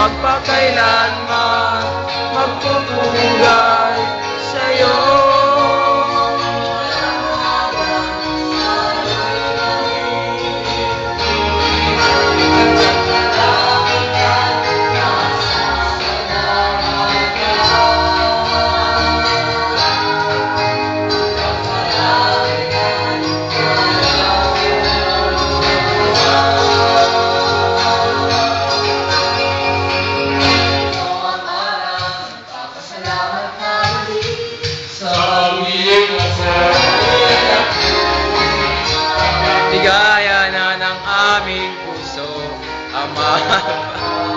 magpakailanman magpupunan. Bigaya na ng aming puso, Ama.